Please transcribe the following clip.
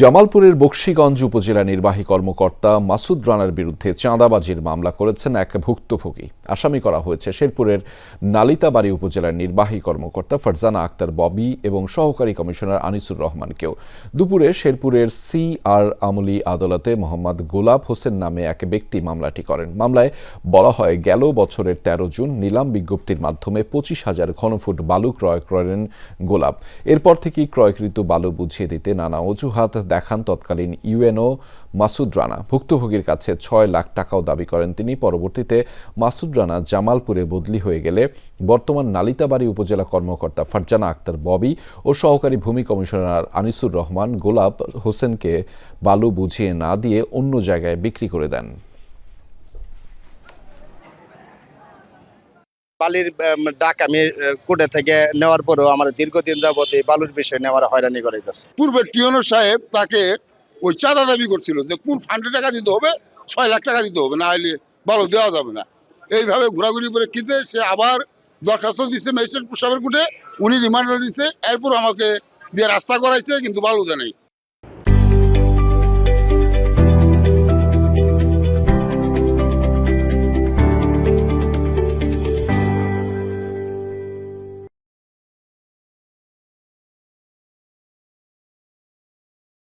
জামালপুরের বক্সিগঞ্জ উপজেলা নির্বাহী কর্মকর্তা মাসুদ রানার বিরুদ্ধে চাঁদাবাজির মামলা করেছেন এক ভুক্তভোগী। আসামি করা হয়েছে শেরপুরের নালিতাবাড়ি উপজেলার নির্বাহী কর্মকর্তা ফারজানা আক্তার ববি এবং সহকারী কমিশনার আনিসুর রহমানকেও। দুপুরে শেরপুরের সি আর আমলি আদালতে মোহাম্মদ গোলাপ হোসেন নামে এক ব্যক্তি মামলাটি করেন। মামলায় বলা হয়, গেল বছরের তেরো জুন নিলাম বিজ্ঞপ্তির মাধ্যমে পঁচিশ হাজার ঘনফুট বালু ক্রয় করেন গোলাপ। এরপর থেকেই ক্রয়কৃত বালু বুঝিয়ে দিতে নানা অজুহাত দেখান তৎকালীন ইউএনও মাসুদ রানা। ভুক্তভোগীর কাছে ছয় লাখ টাকাও দাবি করেন তিনি। পরবর্তীতে মাসুদ রানা জামালপুরে বদলি হয়ে গেলে বর্তমান নালিতাবাড়ি উপজেলা কর্মকর্তা ফারজানা আক্তার ববি ও সহকারী ভূমি কমিশনার আনিসুর রহমান গোলাপ হোসেনকে বালু বুঝিয়ে না দিয়ে অন্য জায়গায় বিক্রি করে দেন। বালির ডাক আমি কোর্টে থেকে নেওয়ার পরেও আমার দীর্ঘদিন যাবত এই বালুর বিষয়ে নেওয়ার হয়রানি করাইতেছে পূর্বে টিওনো সাহেব তাকে ওই চাঁদা দাবি করছিল যে কোন ফান্ডে টাকা দিতে হবে, ছয় লাখ টাকা দিতে হবে, না হলে ভালো দেওয়া যাবে না। এইভাবে ঘোরাঘুরি করে কিনতে সে আবার দরখাস্ত দিচ্ছে ম্যাজিস্ট্রেট সাহেবের কোর্টে, উনি রিমান্ডার দিচ্ছে এরপর আমাকে দিয়ে রাস্তা করাইছে, কিন্তু ভালো দেয় নাই।